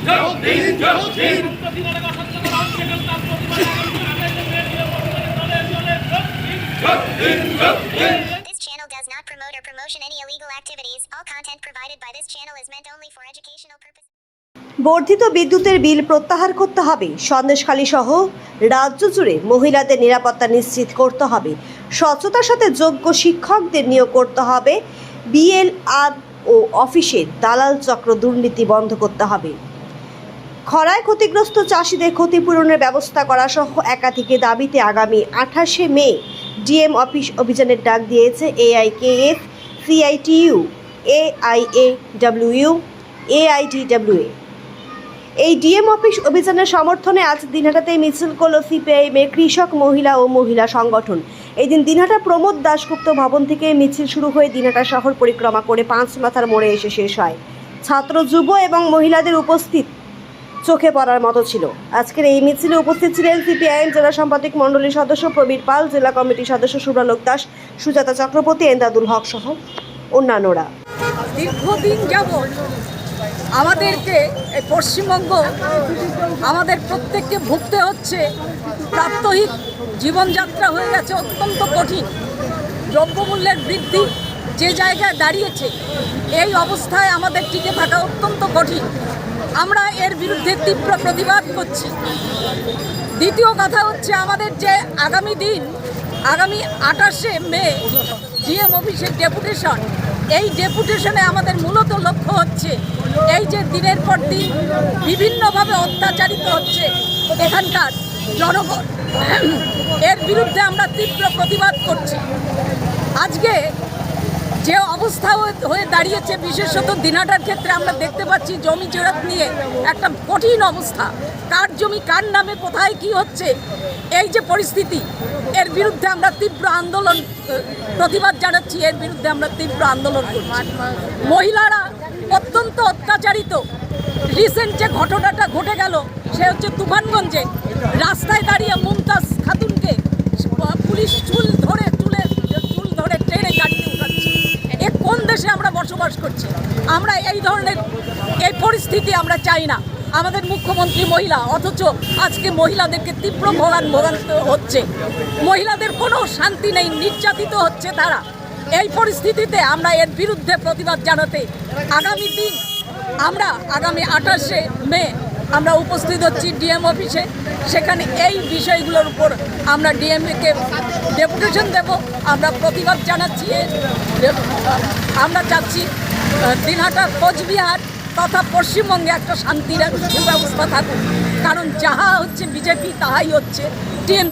This channel does not promote or promotion any illegal activities. All content provided by this channel is meant only for educational purposes. বর্ধিত বিদ্যুতের বিল প্রত্যাহার করতে হবে সন্দেশখালী সহ রাজ্য জুড়ে মহিলাদের নিরাপত্তা নিশ্চিত করতে হবে স্বচ্ছতার সাথে যোগ্য শিক্ষকদের নিয়োগ করতে হবে বিএল আর ও অফিসে দালাল চক্র দুর্নীতি বন্ধ করতে হবে খরায় ক্ষতিগ্রস্ত চাষিদের ক্ষতিপূরণের ব্যবস্থা করা সহ একাধিক দাবিতে আগামী আঠাশে মে ডিএম অফিস অভিযানের ডাক দিয়েছে এআইকেএফ সিআইটিইউ এআইএ ডাব্লিউইউ এআইডিডব্লিউএ এই ডিএম অফিস অভিযানের সমর্থনে আজ দিনহাটাতে মিছিল করল সিপিআইএমের কৃষক, মহিলা ও মহিলা সংগঠন। এই দিন দিনহাটা প্রমোদ দাশগুপ্ত ভবন থেকে মিছিল শুরু হয়ে দিনহাটা শহর পরিক্রমা করে পাঁচ মাথার মোড়ে এসে শেষ হয়। ছাত্র, যুব এবং মহিলাদের উপস্থিত চোখে পড়ার মতো ছিল। আজকের এই মিছিলে উপস্থিত ছিলেন সিপিআইএম জেলা সম্পাদক মণ্ডলীর সদস্য প্রবীর পাল, জেলা কমিটির সদস্য সুরালোক দাস, সুজাতা চক্রবর্তী, এন্দাদুল হক সহ অন্যান্যরা। দীর্ঘদিন যাবৎ আমাদেরকে এই পশ্চিমবঙ্গ আমাদের প্রত্যেককে ভুগতে হচ্ছে। প্রাত্যহিক জীবনযাত্রা হয়ে গেছে অত্যন্ত কঠিন। দ্রব্যমূল্যের বৃদ্ধি যে জায়গায় দাঁড়িয়েছে, এই অবস্থায় আমাদের টিকে থাকা অত্যন্ত কঠিন। আমরা এর বিরুদ্ধে তীব্র প্রতিবাদ করছি। দ্বিতীয় কথা হচ্ছে আমাদের যে আগামী দিন, আগামী আঠাশে মে, জিএম অফিসের ডেপুটেশন, এই ডেপুটেশনে আমাদের মূলত লক্ষ্য হচ্ছে এই যে দিনের পর দিন বিভিন্নভাবে অত্যাচারিত হচ্ছে এখানকার জনগণ। এর বিরুদ্ধে আমরা তীব্র প্রতিবাদ করছি। আজকে যে অবস্থা হয়ে- দাঁড়িয়েছে, বিশেষত দিনাটার ক্ষেত্রে আমরা দেখতে পাচ্ছি জমি জেরত নিয়ে একটা কঠিন অবস্থা। কার জমি কার নামে, কোথায় কি হচ্ছে, এই যে পরিস্থিতি, এর বিরুদ্ধে আমরা তীব্র আন্দোলন, প্রতিবাদ জানাচ্ছি, এর বিরুদ্ধে আমরা তীব্র আন্দোলন মহিলারা অত্যন্ত অত্যাচারিত। রিসেন্ট যে ঘটনাটা ঘটে গেল, সে হচ্ছে তুফানগঞ্জে। বসবাস করছি। আমরা এই ধরনের এই পরিস্থিতি আমরা চাই না। আমাদের মুখ্যমন্ত্রী মহিলা, অথচ আজকে মহিলাদেরকে তীব্র ভোগান ভোগান্ত হচ্ছে। মহিলাদের কোনো শান্তি নেই, নির্যাতিত হচ্ছে তারা। এই পরিস্থিতিতে আমরা এর বিরুদ্ধে প্রতিবাদ জানাতে আগামী দিন আমরা আগামী আঠাশে মে আমরা উপস্থিত হচ্ছি ডিএম অফিসে। সেখানে এই বিষয়গুলোর উপর আমরা ডিএমকে ডেপুটেশন দেব। আমরা প্রতিবাদ জানাচ্ছি। আমরা চাচ্ছি দিনহাটার দিনহাটা কোচবিহার তথা পশ্চিমবঙ্গে একটা শান্তির ব্যবস্থা থাকুক। কারণ যাহা হচ্ছে বিজেপি, তাহাই হচ্ছে